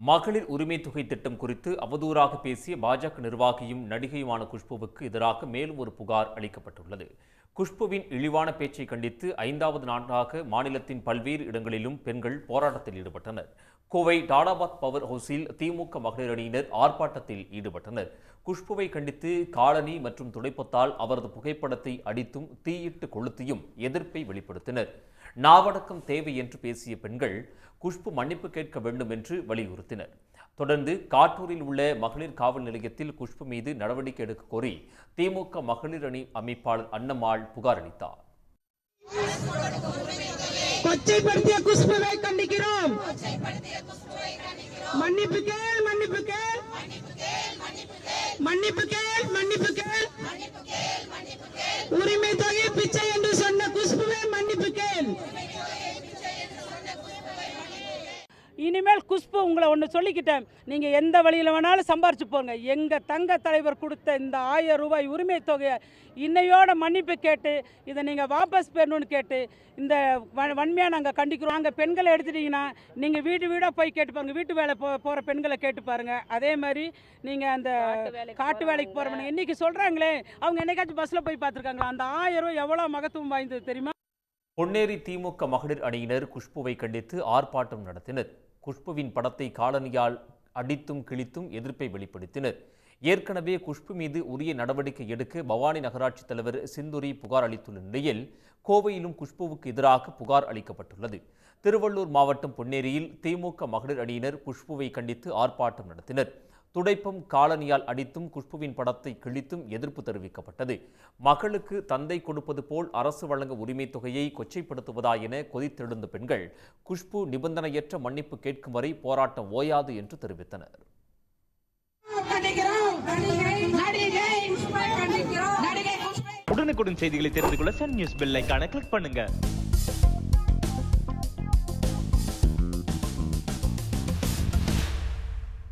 மகளிர் உரிமை தொகை திட்டம் குறித்து அவதூறாக பேசிய பாஜக நிர்வாகியும் நடிகையுமான குஷ்புவுக்கு எதிராக மேலும் ஒரு புகார் அளிக்கப்பட்டுள்ளது. குஷ்புவின் இழிவான பேச்சை கண்டித்து ஐந்தாவது நாளாக மாநிலத்தின் பல்வேறு இடங்களிலும் பெண்கள் போராட்டத்தில் ஈடுபட்டனர். கோவை டாடாபாத் பவர் ஹவுஸில் திமுக மகளிர் அணியினர் ஆர்ப்பாட்டத்தில் ஈடுபட்டனர். குஷ்புவை கண்டித்து காலனி மற்றும் துடைப்பத்தால் அவரது புகைப்படத்தை அடித்தும் தீயிட்டு கொளுத்தியும் எதிர்ப்பை வெளிப்படுத்தினர். நாவடக்கம் தேவை என்று பேசிய பெண்கள் குஷ்பு மன்னிப்பு கேட்க வேண்டும் என்று வலியுறுத்தினர். தொடர்ந்து காட்டூரில் உள்ள மகளிர் காவல் நிலையத்தில் குஷ்பு மீது நடவடிக்கை எடுக்க கோரி திமுக மகளிர் அணி அமைப்பாளர் அன்னம்மாள் புகார் அளித்தார் கொச்சைப்படுத்திய குஷ்புவை கண்டிக்கிறோம் மன்னிப்பு கேள் மன்னிப்பு கேள் மன்னிப்பு கேள் மன்னிப்பு கேள் உரிமை தொகை பிச்சை என்று சொன்ன குஷ்புவை இனிமேல் குஷ்பு உங்களை ஒன்று சொல்லிக்கிட்டேன். நீங்கள் எந்த வழியில் வேணாலும் சம்பாரிச்சு போங்க. எங்கள் தங்க தலைவர் கொடுத்த இந்த ஆயிரம் ரூபாய் உரிமை தொகையை இன்னையோட மன்னிப்பு கேட்டு இதை நீங்கள் வாபஸ் பெறணும்னு கேட்டு இந்த வ வன்மையாக நாங்கள் கண்டிக்கிறோம். நாங்கள் பெண்களை எடுத்துட்டிங்கன்னா நீங்கள் வீடு வீடாக போய் கேட்டு பாருங்க. வீட்டு வேலை போ போகிற பெண்களை கேட்டு பாருங்கள் அதே மாதிரி நீங்கள் அந்த காட்டு வேலைக்கு போகிறவங்க இன்றைக்கி சொல்கிறாங்களே அவங்க என்னைக்காச்சும் பஸ்ஸில் போய் பார்த்துருக்காங்களா? அந்த ஆயிரம் ரூபாய் எவ்வளோ மகத்துவம் வாய்ந்தது தெரியுமா? பொன்னேரி திமுக மகளிர் அணியினர் குஷ்புவை கண்டித்து ஆர்ப்பாட்டம் நடத்தினர். குஷ்புவின் படத்தை காலனியால் அடித்தும் கிழித்தும் எதிர்ப்பை வெளிப்படுத்தினர். ஏற்கனவே குஷ்பு மீது உரிய நடவடிக்கை எடுக்க பவானி நகராட்சி தலைவர் சிந்துரி புகார் அளித்துள்ள நிலையில் கோவையிலும் குஷ்புவுக்கு எதிராக புகார் அளிக்கப்பட்டுள்ளது. திருவள்ளூர் மாவட்டம் பொன்னேரியில் திமுக மகளிர் அணியினர் குஷ்புவை கண்டித்து ஆர்ப்பாட்டம் நடத்தினர். துடைப்பம் காலனியால் அடித்தும் குஷ்புவின் படத்தை கிழித்தும் எதிர்ப்பு தெரிவிக்கப்பட்டது. மகளுக்கு தந்தை கொடுப்பது போல் அரசு வழங்க உரிமைத் தொகையை கொச்சைப்படுத்துவதா என கொதித்தெழுந்த பெண்கள் குஷ்பு நிபந்தனையற்ற மன்னிப்பு கேட்கும் வரை போராட்டம் ஓயாது என்று தெரிவித்தனர். உடனுக்குடன் செய்திகளை தெரிந்து கொள்ள சன் நியூஸ் பெல்லைக்கான கிளிக் பண்ணுங்க.